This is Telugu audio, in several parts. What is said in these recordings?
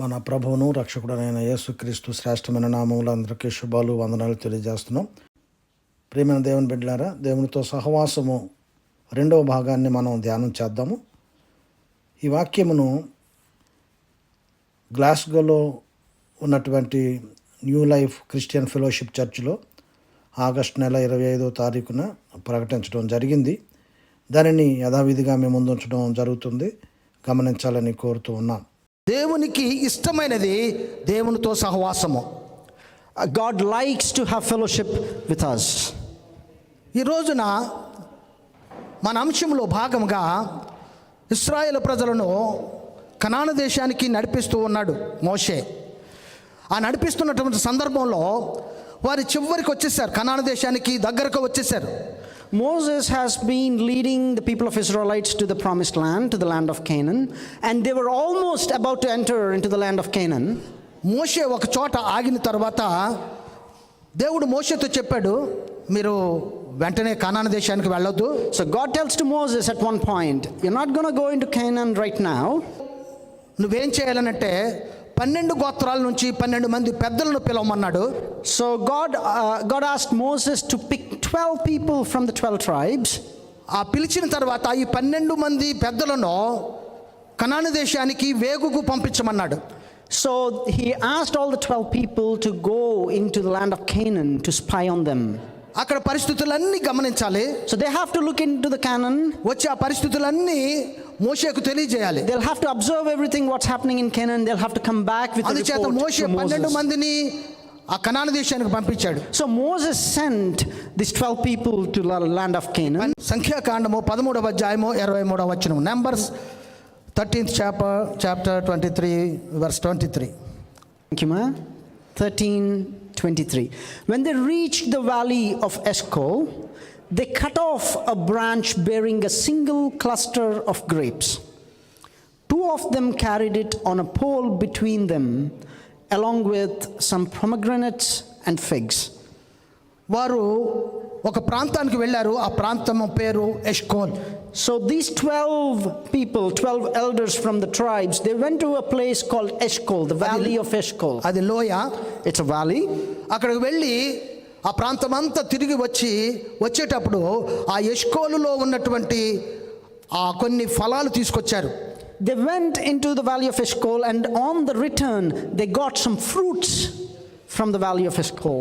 మన ప్రభువును రక్షకుడనైన యేసుక్రీస్తు శ్రేష్టమైన నామములు అందరికీ శుభాలు వందనాలు తెలియజేస్తున్నాం. ప్రియమైన దేవుని బిడ్డలారా దేవునితో సహవాసము రెండవ భాగాన్ని మనం ధ్యానం చేద్దాము. ఈ వాక్యమును గ్లాస్గోలో ఉన్నటువంటి న్యూ లైఫ్ క్రిస్టియన్ ఫెలోషిప్ చర్చిలో ఆగస్ట్ నెల ఇరవై ఐదో తారీఖున ప్రకటించడం జరిగింది. దానిని యథావిధిగా మేము ముందుంచడం జరుగుతుంది. గమనించాలని కోరుతూ ఉన్నాం. దేవునికి ఇష్టమైనది దేవునితో సహవాసము. God likes to have fellowship with us us. ఈ రోజున మన అంశంలో భాగంగా ఇస్రాయేల్ ప్రజలను కనాన దేశానికి నడిపిస్తూ ఉన్నాడు మోషే. ఆ నడిపిస్తున్నటువంటి సందర్భంలో వారి చివరికి వచ్చేసారు. కనాన దేశానికి దగ్గరకు వచ్చేసారు. Moses has been leading the people of Israelites to the promised land, to the land of Canaan, and they were almost about to enter into the land of Canaan. మోషే ఒక చోట ఆగిన తర్వాత దేవుడు మోషేతో చెప్పాడు మీరు వెంటనే కనాన దేశానికి వెళ్ళొద్దు So God tells to Moses at one point, You're not going to go into Canaan right now. నువ్వేం చేయాలనంటే పన్నెండు గోత్రాల నుంచి పన్నెండు మంది పెద్దలను పిలవమన్నాడు So God, uh, God asked Moses to pick 12 people from the 12 tribes. ఆ పిలిచిన తర్వాత ఈ పన్నెండు మంది పెద్దలను కనాను దేశానికి వేగుకు పంపించమన్నాడు So he asked all the 12 people to go into the land of Canaan to spy on them. అక్కడ పరిస్థితులన్నీ గమనించాలి So they have to look into the Canaan. వచ్చి ఆ పరిస్థితులన్నీ మోషేకు తెలియజేయాలి They'll have to observe everything what's happening in Canaan. They'll have to come back with a అందుచేత report మోషే to పన్నెండు Moses. మందిని ఆ కనాను దేశానికి పంపించాడు So Moses sent these 12 people to the land of Canaan. సంఖ్యాకాండము పదమూడవ అధ్యాయము ఇరవై మూడవ వచ్చిన numbers thirteenth chapter chapter twenty three verse twenty three Thank you, Ma. 13 23. When they reached the valley of Eshcol, they cut off a branch bearing a single cluster of grapes. Two of them carried it on a pole between them, along with some pomegranates and figs. వారు ఒక ప్రాంతానికి వెళ్ళారు ఆ ప్రాంతం పేరు ఎష్కోల్ So these 12 people, 12 elders from the tribes, they went to a place called Eshcol, the valley of Eshcol. అది లోయ It's a valley. అక్కడికి వెళ్ళి ఆ ప్రాంతం అంతా తిరిగి వచ్చి వచ్చేటప్పుడు ఆ ఎష్కోలులో ఉన్నటువంటి ఆ కొన్ని ఫలాలు తీసుకొచ్చారు They went into the valley of Eshcol, and on the return, they got some fruits from the valley of Eshcol.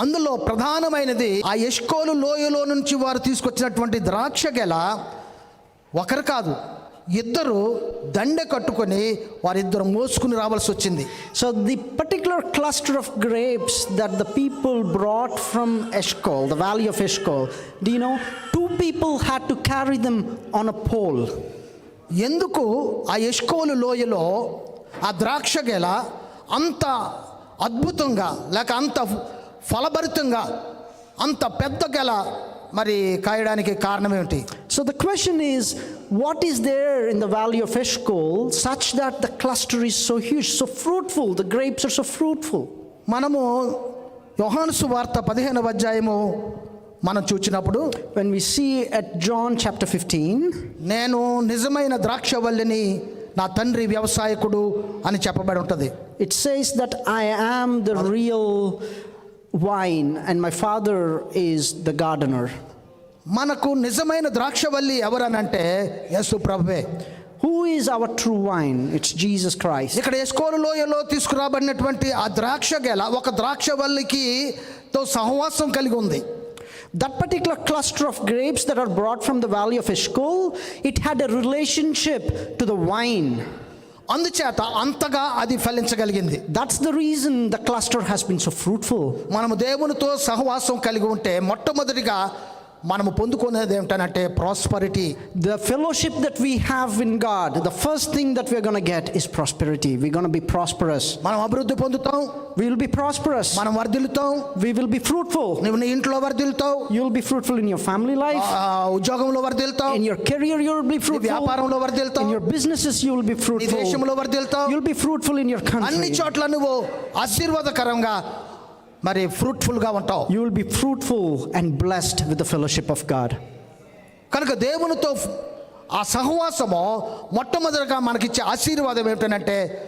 అందులో ప్రధానమైనది ఆ ఎష్కోలు లోయలో నుంచి వారు తీసుకొచ్చినటువంటి ద్రాక్ష గెల ఒకరు కాదు ఇద్దరు దండె కట్టుకొని వారిద్దరు మోసుకుని రావాల్సి వచ్చింది So, the particular cluster of grapes that the people brought from Eshcol, the valley of Eshcol, do you know, two people had to carry them on a pole. ఎందుకు ఆ ఎష్కోలు లోయలో ఆ ద్రాక్ష గెల అంత అద్భుతంగా లేక అంత ఫలభరితంగా అంత పెద్ద గెల మరి కాయడానికి కారణం ఏమిటి so the question is what is there in the value of Eshcol such that the cluster is so huge so fruitful the grapes are so fruitful మనము యోహాన్సు వార్త పదిహేనవ అధ్యాయము మనం చూచినప్పుడు When we see at John chapter 15, నేను నిజమైన ద్రాక్షవల్లిని నా తండ్రి వ్యవసాయకుడు అని చెప్పబడి ఉంటుంది it says that I am the real wine and my father is the gardener. మనకు నిజమైన ద్రాక్షవల్లి ఎవరనంటే యేసు ప్రభువే Who is our true wine? It's Jesus Christ. ఇక్కడ ఎస్కోలు లోయలో తీసుకురాబడినటువంటి ఆ ద్రాక్ష గెల ఒక ద్రాక్షవల్లికి తో సహవాసం కలిగి ఉంది That particular cluster of grapes that are brought from the valley of Eshcol, it had a relationship to the wine. అందుచేత అంతగా అది ఫలించగలిగింది That's the reason the cluster has been so fruitful. మనము దేవునితో సహవాసం కలిగి ఉంటే మొట్టమొదటిగా మనము పొందుకునేది ఏమిటనంటే prosperity The fellowship that we have in God, the first thing that we're going to get is prosperity. We're going to be prosperous. మనం అభివృద్ధి పొందుతాం We will be prosperous. మనం వర్ధిల్లుతాం We will be fruitful. నువ్వు నీ ఇంట్లో వర్ధిల్లుతావు You'll be fruitful in your family life. ఆ, ఉద్యోగంలో వర్ధిల్లుతావు In your career, you will be నీ fruitful. వ్యాపారంలో వర్ధిల్లుతావు In your businesses, you will be నీ fruitful. దేశంలో వర్ధిల్లుతావు You'll be fruitful in your అన్ని country. చోట్ల నువ్వు ఆశీర్వాదకరంగా మరి ఫ్రూట్ఫుల్గా ఉంటావు You will be fruitful and blessed with the fellowship of God. కనుక దేవునితో ఆ సహవాసము మొట్టమొదటిగా మనకిచ్చే ఆశీర్వాదం ఏమిటంటే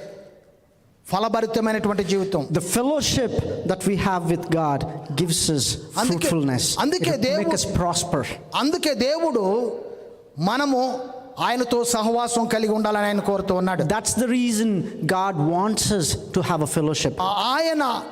ఫలభరితమైనటువంటి జీవితం The fellowship that we have with God gives us అందుకే- fruitfulness. అందుకే It will make దేవుడు- us prosper. అందుకే దేవుడు మనము ఆయనతో సహవాసం కలిగి ఉండాలని ఆయన కోరుతూ ఉన్నాడు That's the reason God wants us to have a fellowship. ఆ- ఆయన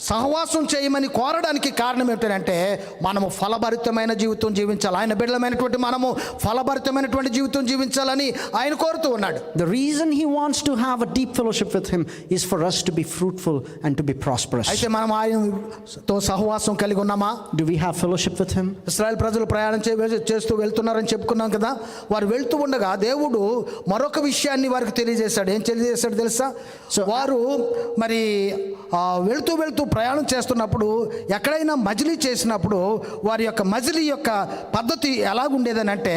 సహవాసం చేయమని కోరడానికి కారణం ఏమిటంటే మనము ఫలభరితమైన జీవితం జీవించాలి. ఆయన బిడ్డలమైనటువంటి మనము ఫలభరితమైనటువంటి జీవితం జీవించాలని ఆయన కోరుతూ ఉన్నాడు. The reason He wants to have a deep fellowship with Him is for us to be fruitful and to be prosperous. అయితే మనం ఆయనతో సహవాసం కలిగి ఉన్నామా? Do we have fellowship with Him? ఇస్రాయల్ ప్రజలు ప్రయాణం చే- చేస్తూ వెళ్తున్నారని చెప్పుకున్నాం కదా. వారు వెళ్తూ ఉండగా దేవుడు మరొక విషయాన్ని వారికి తెలియజేశాడు. ఏం తెలియజేశాడు తెలుసా? సో వారు మరి వెళ్తూ వెళ్తూ ప్రయాణం చేస్తున్నప్పుడు ఎక్కడైనా మజిలీ చేసినప్పుడు వారి యొక్క మజిలీ యొక్క పద్ధతి ఎలాగుండేదని అంటే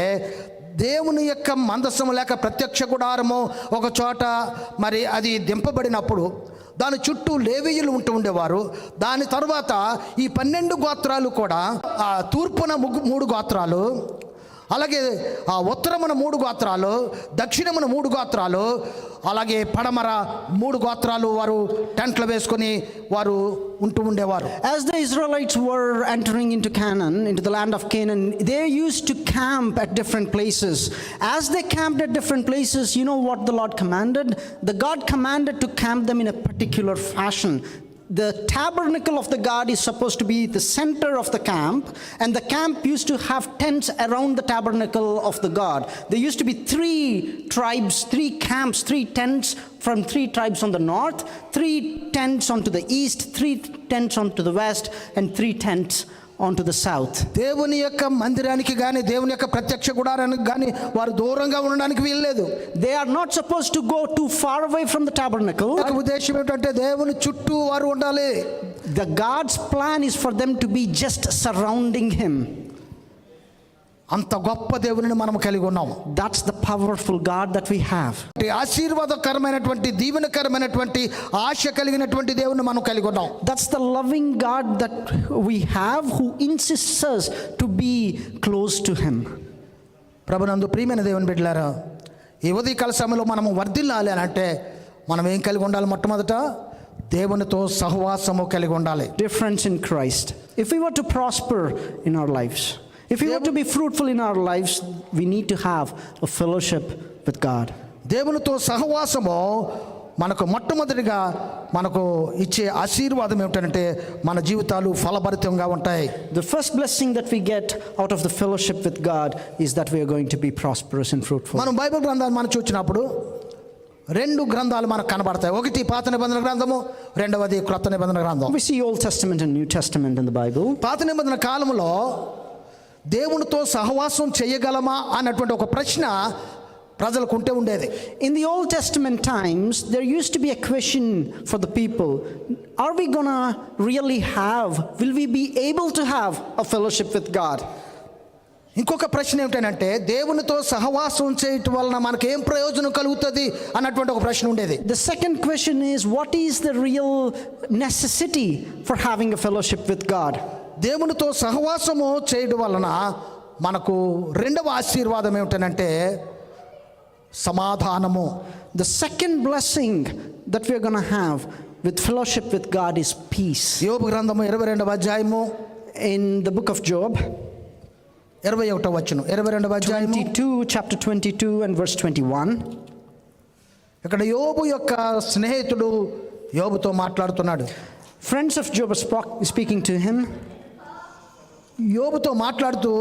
దేవుని యొక్క మందస్సము లేక ప్రత్యక్ష గుడారము ఒక చోట మరి అది దింపబడినప్పుడు దాని చుట్టూ లేవీయులు ఉంటూ ఉండేవారు. దాని తర్వాత ఈ పన్నెండు గోత్రాలు కూడా ఆ తూర్పున ముగ్గు మూడు గోత్రాలు అలాగే ఆ ఉత్తరమున మూడు గోత్రాలు దక్షిణమున మూడు గోత్రాలు అలాగే పడమర మూడు గోత్రాలు వారు టెంట్లు వేసుకొని వారు ఉంటూ ఉండేవారు. As the Israelites were entering in to Canaan in to the land of Canaan they use to camp at different places as they camp at different places you know what the Lord commanded the God commanded to camp them in a particular fashion The tabernacle of the God is supposed to be the center of the camp, and the camp used to have tents around the tabernacle of the God. There used to be three tribes, three camps, three tents from three tribes on the north, three tents onto the east, three tents onto the west, and three tents onto the south. దేవుని యొక్క మందిరానికి కానీ దేవుని యొక్క ప్రత్యక్ష గుడారానికి కానీ వారు దూరంగా ఉండడానికి వీల్లేదు They are not supposed to go too far away from the tabernacle. ఒక ఉద్దేశం ఏంటంటే దేవుని చుట్టూ వారు ఉండాలి The God's plan is for them to be just surrounding Him. అంత గొప్ప దేవుని మనం కలిగి ఉన్నాం. The powerful God that we have. ఈ ఆశీర్వాదకరమైనటువంటి దీవెనకరమైనటువంటి ఆశ కలిగినటువంటి దేవుని మనం కలిగి ఉన్నాం. The loving God that we have who insists us to be close to Him. ప్రభునందు ప్రియమైన దేవుని బిడ్డలారా ఈ ఉదయకాల సమయంలో మనం వర్ధిల్లాలి అని అంటే మనం ఏం కలిగి ఉండాలి మొట్టమొదట? దేవునితో సహవాసము కలిగి ఉండాలి. Friends in Christ, if we were to prosper in our lives, if we were to be fruitful in our lives, we need to have a fellowship with God. దేవునితో సహవాసము మనకు మొట్టమొదటిగా మనకు ఇచ్చే ఆశీర్వాదం ఏమిటంటే మన జీవితాలు ఫలభరితంగా ఉంటాయి The first blessing that we get out of the fellowship with God is that we are going to be prosperous and fruitful. మనం బైబిల్ గ్రంథాలు మనం చూసినప్పుడు రెండు గ్రంథాలు మనకు కనబడతాయి ఒకటి పాత నిబంధన గ్రంథము రెండవది క్రొత్త నిబంధన గ్రంథం We see Old Testament and New Testament in the Bible. పాత నిబంధన కాలంలో దేవునితో సహవాసం చేయగలమా అన్నటువంటి ఒక ప్రశ్న ప్రజలకు ఉంటే ఉండేది In the Old Testament times, there used to be a question for the people Are we gonna really have, will we be able to have a fellowship with God? ఇంకొక ప్రశ్న ఏమిటంటే దేవునితో సహవాసం చేయటం వలన మనకి ఏం ప్రయోజనం కలుగుతుంది అన్నటువంటి ఒక ప్రశ్న ఉండేది The second question is What is the real necessity for having a fellowship with God? దేవునితో సహవాసము చేయడం వలన మనకు రెండవ ఆశీర్వాదం ఏమిటంటే సమాధానము. The second blessing that we gonna have with fellowship with God is peace యోగ గ్రంథము ఇరవై రెండవ అధ్యాయము. In the book of Job ఇరవై ఒకటో వచ్చిన ఇరవై రెండవ అధ్యాయం two chapter twenty two and verse twenty one ఇక్కడ యోబు యొక్క స్నేహితుడు యోబుతో మాట్లాడుతున్నాడు. Friends of Job spoke speaking to him యోబుతో మాట్లాడుతూ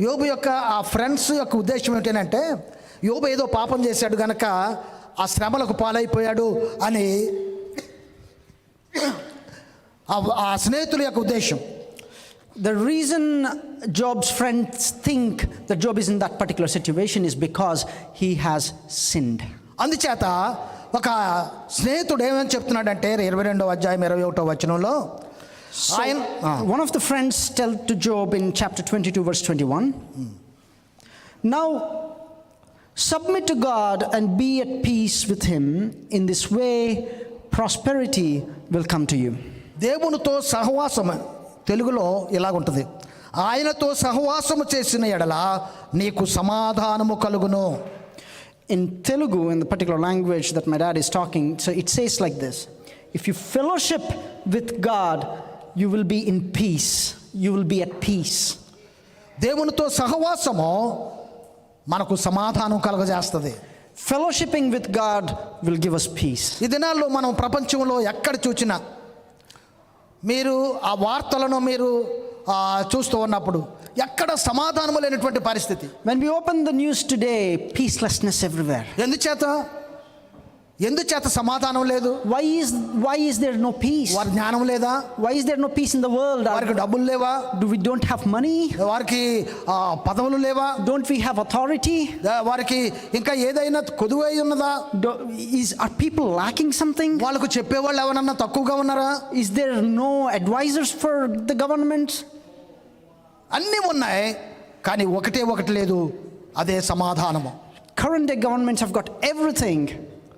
యోబు యొక్క ఆ ఫ్రెండ్స్ యొక్క ఉద్దేశం ఏంటంటే యోబు ఏదో పాపం చేశాడు గనక ఆ శ్రమలకు పాలైపోయాడు అని ఆ- స్నేహితుల యొక్క ఉద్దేశం The reason Job's friends think that Job is in that particular situation is because he has sinned. అందుచేత ఒక స్నేహితుడు ఏమని చెప్తున్నాడంటే ఇరవై రెండవ అధ్యాయం ఇరవై ఒకటో వచనంలో ఆయన ఆ, One of the friends tell to Job in chapter 22, verse 21 Now submit to God and be at peace with Him. In this way, prosperity will come to you. దేవునితో సహవాసం తెలుగులో ఇలాగుంటుంది ఆయనతో సహవాసము చేసిన ఎడల నీకు సమాధానము కలుగును In Telugu, in the particular language that my dad is talking, so it says like this If you fellowship with God, you will be in peace you will be at peace దేవునితో సహవాసము మనకు సమాధానం కలగజేస్తుంది. Fellowshipping with God will give us peace ఈ దినాల్లో మనం ప్రపంచంలో ఎక్కడ చూచినా మీరు ఆ వార్తలను మీరు చూస్తూ ఉన్నప్పుడు ఎక్కడ సమాధానము లేనటువంటి పరిస్థితి. When be open the news today peacelessness everywhere ఎందుచేత? ఎందుచేత సమాధానం లేదు? Why is why is there no peace వారి జ్ఞానం లేదా? Why is there no peace in the world వారికి డబ్బులు లేవా? Do we don't have money వారికి పదవులు లేవా? డోంట్ వి హావ్ అథారిటీ వారికి ఇంకా ఏదైనా కొదువు ఉన్నదా? Is are people lacking something వాళ్ళకు చెప్పేవాళ్ళు ఎవరన్నా తక్కువగా ఉన్నారా? Is there no advisers for the government అన్నీ ఉన్నాయి కానీ ఒకటే ఒకటి లేదు అదే సమాధానము. Current governments have got everything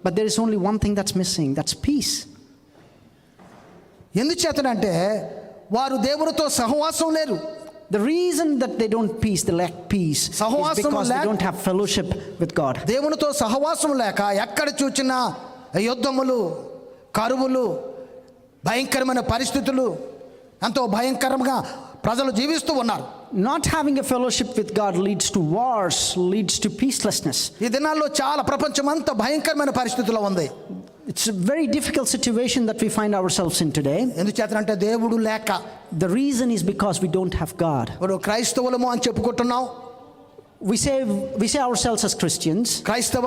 but there is only one thing that's missing that's peace. ఎందుచేతనంటే వారు దేవునితో సహవాసం లేరు The reason that they don't peace, they lack peace, is సహవాసం because they don't have fellowship with God. దేవునితో సహవాసం లేక ఎక్కడ చూచినా యుద్ధములు కరువులు భయంకరమైన పరిస్థితులు ఎంతో భయంకరంగా ప్రజలు జీవిస్తూ ఉన్నారు Not having a fellowship with God leads to wars, leads to peacelessness. ఈ దినాల్లో చాలా ప్రపంచం అంతా భయంకరమైన పరిస్థితుల్లో ఉంది It's a very difficult situation that we find ourselves in today. ఎందుచేతనంటే దేవుడు లేక The reason is because we don't have God. ఇప్పుడు క్రైస్తవులము అని చెప్పుకుంటున్నాం We say, we say ourselves as Christians, క్రైస్తవ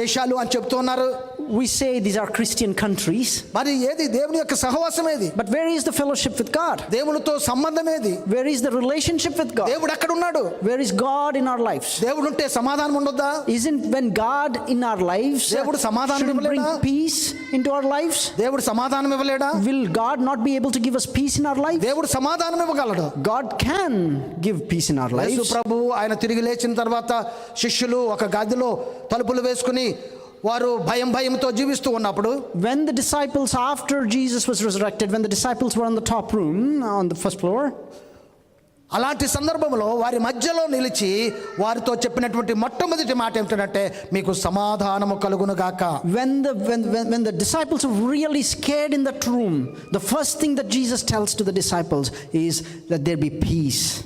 దేశాలు అని చెప్తున్నారు we say these are Christian countries, మరి ఏది దేవుని యొక్క సహవాసం ఏది but where is the fellowship with God? దేవునితో సంబంధం ఏది Where is the relationship with God? దేవుడు ఎక్కడ ఉన్నాడు Where is God in our lives? దేవుడు ఉంటే సమాధానం ఉండొద్దా Isn't when God in our lives uh, దేవుడు సమాధానం shouldn't bring ఇవ్వలేడా? peace into our lives? దేవుడు సమాధానం ఇవ్వలేడా Will God not be able to give us peace in our life? దేవుడు సమాధానం ఇవ్వగలడు God can give peace in our Yesu lives. ప్రభు ఆయన తిరిగి లేచిన తర్వాత శిష్యులు ఒక గదిలో తలుపులు వేసుకుని వారు భయం భయంతో జీవిస్తూ ఉన్నప్పుడు when the disciples after Jesus was resurrected when the disciples were on the top room on the first floor అలాంటి సందర్భంలో వారి మధ్యలో నిలిచి వారితో చెప్పినటువంటి మొట్టమొదటి మాట ఏంటంటే మీకు సమాధానము కలుగును గాక. When the when the disciples really scared in that room the first thing that Jesus tells to the disciples is that there be peace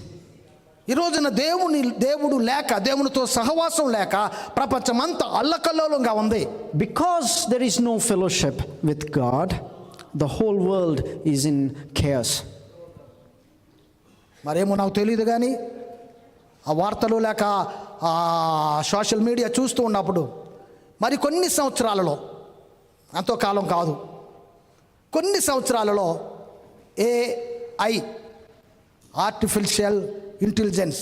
ఈ రోజున దేవుని దేవుడు లేక దేవునితో సహవాసం లేక ప్రపంచమంతా అల్లకల్లోలంగా ఉంది Because there is no fellowship with God, the whole world is in chaos. మరేమో నాకు తెలియదు కానీ ఆ వార్తలు లేక ఆ సోషల్ మీడియా చూస్తూ ఉన్నప్పుడు మరి కొన్ని సంవత్సరాలలో ఎంతో కాలం కాదు కొన్ని సంవత్సరాలలో ఏఐ ఆర్టిఫిషియల్ ఇంటెలిజెన్స్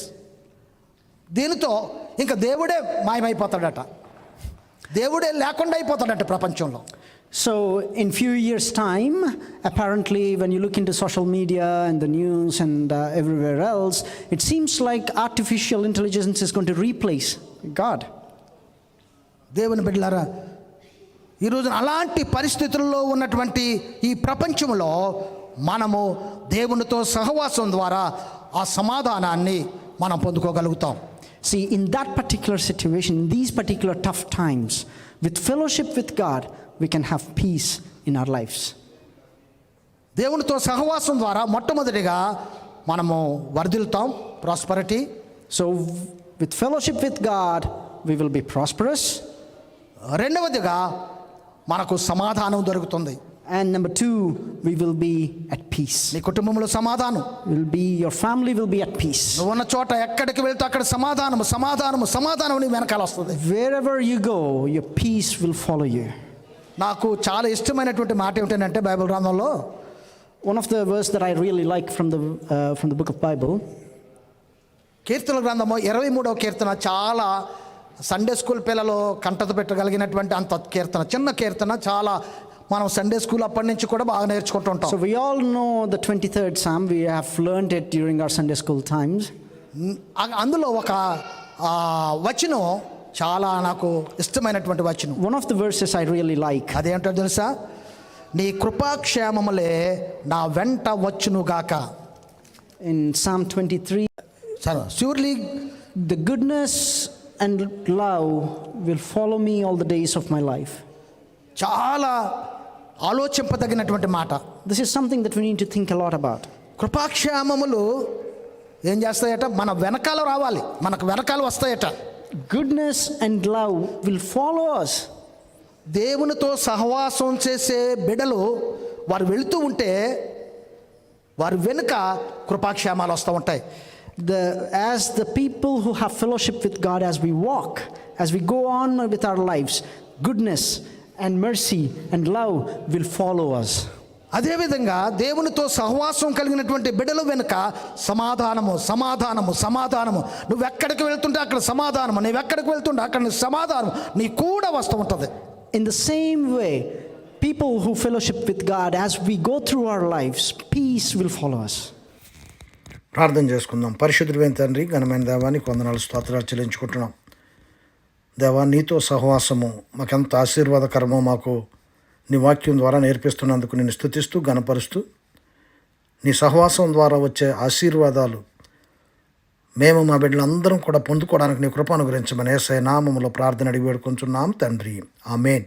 దీనితో ఇంకా దేవుడే మాయమైపోతాడట దేవుడే లేకుండా అయిపోతాడట ప్రపంచంలో So, in few years' time, apparently, when you look into social media and the news and uh, everywhere else, it seems like artificial intelligence is going to replace God. దేవుని బిడ్డలారా ఈ రోజున అలాంటి పరిస్థితుల్లో ఉన్నటువంటి ఈ ప్రపంచంలో మనము దేవునితో సహవాసం ద్వారా ఆ సమాధానాన్ని మనం పొందుకోగలుగుతాం. See in that particular situation in these particular tough times with fellowship with God we can have peace in our lifes దేవునితో సహవాసం ద్వారా మొట్టమొదటిగా మనము వర్ధిల్తాం prosperity so with fellowship with God we will be prosperous రెండవదిగా మనకు సమాధానం దొరుకుతుంది. And number two, we will be at peace. నీ కుటుంబంలో సమాధానం Will be your family will be at peace. నువ్వు ఉన్న చోట ఎక్కడికి వెళ్తే అక్కడ సమాధానము సమాధానము సమాధానం నీ వెనకాల వస్తుంది Wherever you go, your peace will follow you. నాకు చాలా ఇష్టమైనటువంటి మాట ఏమిటంటే బైబిల్ గ్రంథంలో One of the verse that I really like from the uh, from the book of Bible కీర్తన గ్రంథము ఇరవై మూడవ కీర్తన చాలా సండే స్కూల్ పిల్లలు కంటత పెట్టగలిగినటువంటి అంత కీర్తన చిన్న కీర్తన చాలా మనం సండే స్కూల్ అప్పటి నుంచి కూడా బాగా నేర్చుకుంటూ ఉంటాం So we all know the 23rd Psalm. We have learned it during our Sunday school times. అ- అందులో ఒక ఆ, వచనం చాలా నాకు ఇష్టమైనటువంటి వచనం One of the verses I really like. అదేంటో తెలుసా నీ కృపాక్షేమములే నా వెంట వచ్చునుగాక In Psalm 23, సరే surely the goodness and love will follow me all the days of my life. చాలా ఆలోచింపదగినటువంటి మాట. This is something that we need think a lot about కృపాక్షామములు ఏం చేస్తాయట? మన వెనకాల రావాలి. మనకు వెనకాల వస్తాయట. Goodness and love will follow us దేవునితో సహవాసం చేసే బిడలు వారు వెళుతూ ఉంటే వారి వెనుక కృపాక్షేమాలు వస్తూ ఉంటాయి. The as the people who have fellowship with God as we walk as we go on with our lifes goodness and mercy and love will follow us. అదేవిధంగా దేవునితో సహవాసం కలిగినటువంటి బిడలు వెనుక సమాధానము సమాధానము సమాధానము. నువ్వు ఎక్కడికి వెళ్తుంటే అక్కడ సమాధానము నువ్వు ఎక్కడికి వెళ్తుంటే అక్కడ సమాధానం నీ కూడా వస్తూ ఉంటుంది. In the same way, people who fellowship with God, as we go through our lives, peace will follow us. ప్రార్థన చేసుకుందాం. పరిశుద్ధుడైన తండ్రి ఘనమైన దేవానికి వందనాలు స్తోత్రాలు చెల్లించుకుంటున్నాం. దేవా నీతో సహవాసము మాకెంత ఆశీర్వాదకరమో మాకు నీ వాక్యం ద్వారా నేర్పిస్తున్నందుకు నేను స్థుతిస్తూ గనపరుస్తూ నీ సహవాసం ద్వారా వచ్చే ఆశీర్వాదాలు మేము మా బిడ్డలందరం కూడా పొందుకోవడానికి నీ కృప అనుగ్రహించమని ఏసై నామములో ప్రార్థన అడిగి వేడుకుంటున్నాం తండ్రి. ఆమెన్.